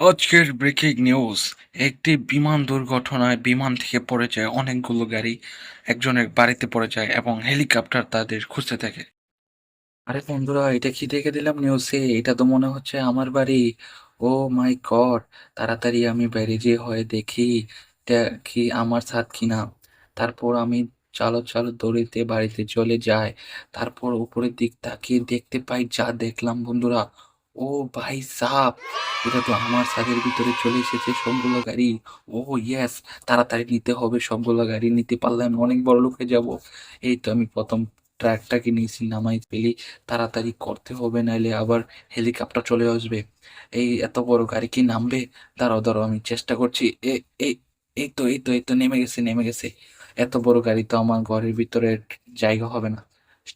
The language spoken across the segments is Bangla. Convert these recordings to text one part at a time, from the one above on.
আজকের ব্রেকিং নিউজ, একটি বিমান দুর্ঘটনায় বিমান থেকে পড়ে যায় অনেকগুলো গাড়ি, একজনের বাড়িতে পড়ে যায় এবং হেলিকপ্টার তাদের খুঁজতে থাকে। আরে বন্ধুরা, এটা কি দেখে দিলাম নিউজে এটা তো মনে হচ্ছে আমার বাড়ি। ও মাই গড, তাড়াতাড়ি আমি বেরিয়ে হয়ে দেখি কি আমার সাথ কিনা তারপর আমি চালো চালো দৌড়িতে বাড়িতে চলে যাই। তারপর উপরের দিক তাকিয়ে দেখতে পাই যা দেখলাম বন্ধুরা। ও ভাই সাপ, এটা তো আমার ছাদের ভিতরে চলে এসেছে সবগুলো গাড়ি। ও ইয়েস তাড়াতাড়ি নিতে হবে সবগুলো গাড়ি, নিতে পারলে আমি অনেক বড় লোক হয়ে যাব। এই তো আমি প্রথম ট্র্যাকটাকে নিয়েছি, নামাই ফেলি, তাড়াতাড়ি করতে হবে, নাইলে আবার হেলিকপ্টার চলে আসবে। এই এত বড় গাড়ি কি নামবে? দাঁড়াও দাঁড়াও, আমি চেষ্টা করছি। এ, এই তো এই তো এই তো, নেমে গেছে নেমে গেছে। এত বড় গাড়ি তো আমার ঘরের ভিতরে জায়গা হবে না।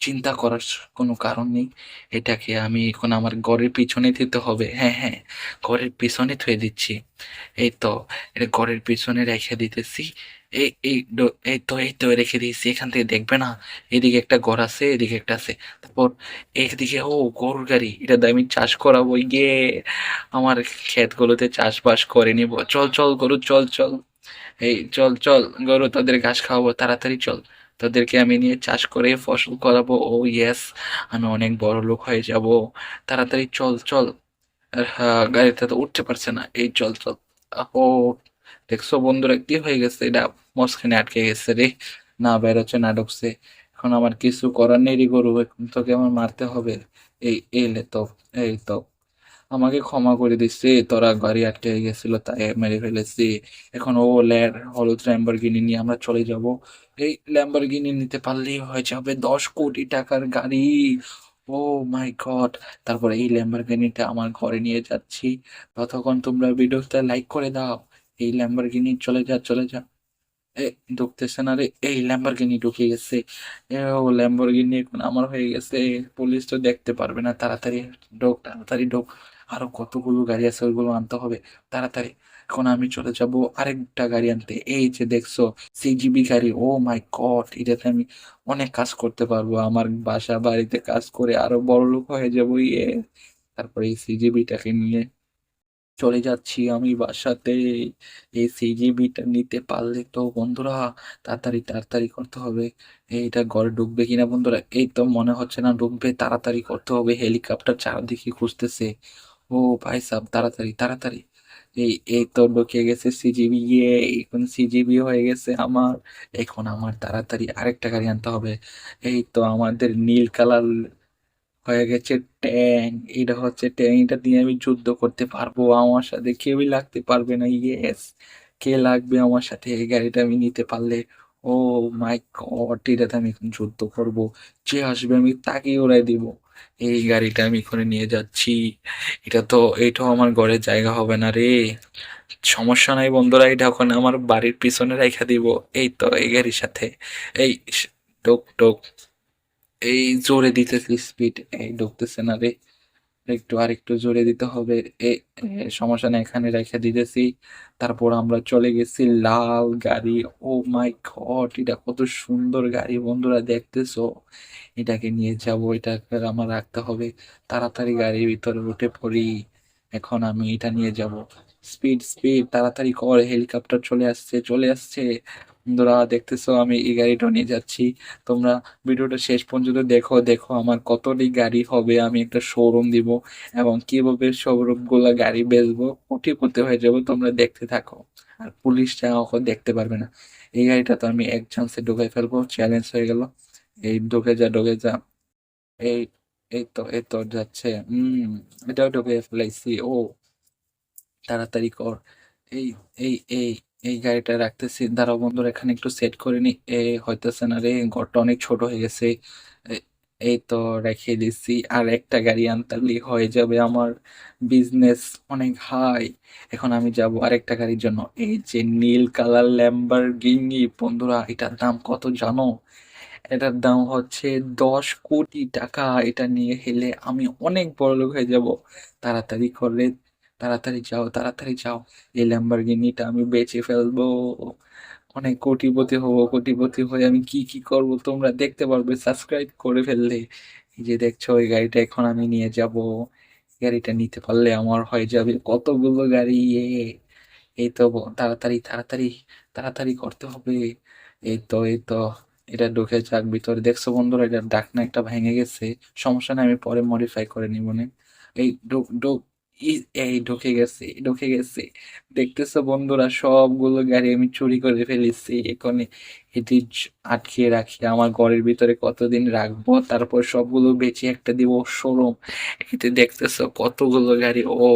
চিন্তা করার কোনো কারণ নেই। এটাকে আমি এখন আমার ঘরের পিছনে দিতে হবে। হ্যাঁ হ্যাঁ ঘরের পিছনে থুয়ে দিচ্ছি। এই তো এটা ঘরের পিছনে রেখে দিতেছি। এই এই এই তো এই তো রেখে দিয়েছি। এখান থেকে দেখবে না, এদিকে একটা ঘর আছে, এদিকে একটা আছে। তারপর এদিকে, ও গরুর গাড়ি, এটা আমি চাষ করাবো গিয়ে আমার ক্ষেতগুলোতে চাষবাস করে নিব। চল চল গরু, চল চল। এই, চল চল, গরু, তাদের ঘাস খাওয়াবো। তাড়াতাড়ি চল। তোদেরকে আমি নিয়ে চাষ করে ফসল করাবো। ও ইয়েস আমি অনেক বড় লোক হয়ে যাব। তাড়াতাড়ি চল চল। গাড়িতে তো উঠতে পারছে না। এই চল চল। ও দেখছ বন্ধুরা কি হয়ে গেছে? এটা মাঝখানে আটকে গেছে রে। না, বেরোচ্ছে না, ঢুকছে। এখন আমার কিছু করার নেই রে গরু। এখন তোকে আমার মারতে হবে। এই এলে তো, এই তো। আমাকে ক্ষমা করে দিচ্ছে, তোরা গাড়ি আটকে গেছিল, তাই মেরে ফেলেছি। এখন ও ল্যার হলুদ ল্যাম্বরগিনি নিয়ে আমরা চলে যাব। এই ল্যাম্বরগিনি নিতে পারলেই হয়ে যাবে দশ কোটি টাকার গাড়ি। Oh my God. তারপরে এই ল্যাম্বরগিনিটা আমার ঘরে নিয়ে যাচ্ছি। ততক্ষণ তোমরা ভিডিওটা লাইক করে দাও। এই ল্যাম্বরগিনি চলে যা চলে যা। এ, ঢুকতেছে না রে? এই ল্যাম্বরগিনি ঢুকে গেছে। ও ল্যাম্বরগিনি এখন আমার হয়ে গেছে। পুলিশ তো দেখতে পারবে না। তাড়াতাড়ি ঢোক তাড়াতাড়ি ঢোক। আরও কতগুলো গাড়ি আছে ওইগুলো আনতে হবে। তাড়াতাড়ি। এখন আমি চলে যাব আরেকটা গাড়ি আনতে। এই যে দেখছ সিজিবি গাড়ি। ও মাই গড এটাতে আমি অনেক কাজ করতে পারব। আমার বাসা বাড়িতে কাজ করে আরও বড় লোক হয়ে যাব। ইয়ে তারপরে এই সিজিবিটাকে নিয়ে চলে যাচ্ছি আমি বাসাতে। এই সিজিবিটা নিতে পারলে তো বন্ধুরা, তাড়াতাড়ি তাড়াতাড়ি করতে হবে। এইটা ঘরে ঢুকবে কিনা বন্ধুরা, এই তো মনে হচ্ছে না ঢুকবে। তাড়াতাড়ি করতে হবে। হেলিকপ্টার চারদিকে খুঁজতেছে। ও ভাই সাব, তাড়াতাড়ি তাড়াতাড়ি। এই এই তো ঢুকে গেছে সিজিবি এখন সিজিবি হয়ে গেছে আমার। এখন আমার তাড়াতাড়ি আরেকটা গাড়ি আনতে হবে। এই তো আমাদের নীল কালার হয়ে গেছে ট্যাং। এটা হচ্ছে ট্যাং, এটা দিয়ে আমি যুদ্ধ করতে পারব। আমার সাথে কেউই লাগতে পারবে না ইয়েস কে লাগবে আমার সাথে? এই গাড়িটা আমি নিতে পারলে ও মাই গড, এটাতে আমি এখন যুদ্ধ করব। যে আসবে আমি তাকেই উড়াই দিব। এই গাড়িটা আমি এখানে নিয়ে যাচ্ছি। এটা তো এইটাও আমার ঘরের জায়গা হবে না রে। সমস্যা নাই বন্ধুরা, এটা ওখানে আমার বাড়ির পিছনে রেখে দিব। এই তো, এই গাড়ির সাথে। এই টোক টোক এই জোরে দিতেছি স্পিড এই ঢুকতেছে না রে। একটু আর একটু জোরে দিতে হবে। এ সমস্যা নেই, এখানে রেখে দিতেছি। তারপর আমরা চলে গেছি লাল গাড়ি। ও মাই গড, এটা কত সুন্দর গাড়ি বন্ধুরা, দেখতেছো? এটাকে নিয়ে যাব এটাকে আমার রাখতে হবে। তাড়াতাড়ি গাড়ির ভিতরে উঠে পড়ি। এখন আমি এটা নিয়ে যাব। স্পিড স্পিড, তাড়াতাড়ি কর, হেলিকপ্টার চলে আসছে চলে আসছে। বন্ধুরা দেখতেছো, আমি এই গাড়িটা নিয়ে যাচ্ছি। তোমরা ভিডিওটা শেষ পর্যন্ত দেখো দেখো আমার কতটি গাড়ি হবে, আমি একটা শোরুম দিব এবং কীভাবে শোরুমগুলা গাড়ি বেচবো কোটিপতি হয়ে যাব, তোমরা দেখতে থাকো। আর পুলিশটা কখন দেখতে পারবে না। এই গাড়িটা তো আমি এক চান্সে ঢুকে ফেলব চ্যালেঞ্জ হয়ে গেল। এই ঢুকে যা ঢুকে যা। এই এই তো এই তো যাচ্ছে। হম এটাও ঢুকে ফেলাইছি। ও, তাড়াতাড়ি কর। এই এই এই এই গাড়িটা রাখতেছি। দাঁড়াও বন্ধুরা, এখানে একটু সেট করে নি। এ, হইতেছে না রে, ঘরটা অনেক ছোট হয়ে গেছে। এই তো রেখে দিছি। আর একটা গাড়ি আনতালি হয়ে যাবে আমার বিজনেস অনেক হাই এখন আমি যাব আরেকটা গাড়ির জন্য। এই যে নীল কালার ল্যাম্বরগিনি বন্ধুরা, এটার দাম কত জানো? এটার দাম হচ্ছে দশ কোটি টাকা। এটা নিয়ে হেলে আমি অনেক বড় লোক হয়ে যাব। তাড়াতাড়ি করে তাড়াতাড়ি যাও তাড়াতাড়ি যাও। এই ল্যাম্বরগিনিটা আমি বেচে ফেলব। অনেক কোটিপতি হব, কোটিপতি হয়ে আমি কি কি করব? তোমরা দেখতে পারবে সাবস্ক্রাইব করে ফেললে। এই যে দেখছ ওই গাড়িটা এখন আমি নিয়ে যাব। গাড়িটা নিতে পারলে আমার হয়ে যাবে কতগুলো গাড়ি। এ, এই তো তাড়াতাড়ি তাড়াতাড়ি তাড়াতাড়ি করতে হবে। এই তো এই তো, এটা ঢুকে যাক ভিতরে। দেখছ বন্ধুরা, এটা ডাকনা একটা ভেঙে গেছে। সমস্যা নাই, আমি পরে মডিফাই করে নিব নে। এই ঢুক ঢুক এই ঢুকে গেছে ঢুকে গেছে। দেখতেছো বন্ধুরা, সবগুলো গাড়ি আমি চুরি করে ফেলেছি। এখানে এটি আটকিয়ে রাখি। আমার ঘরের ভিতরে কতদিন রাখব? তারপর সবগুলো বেচে একটা দিব শোরুম। এতে দেখতেছো কতগুলো গাড়ি ও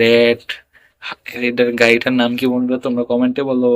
রেড, রেডের গাড়িটার নাম কি বন্ধুরা? তোমরা কমেন্টে বলো।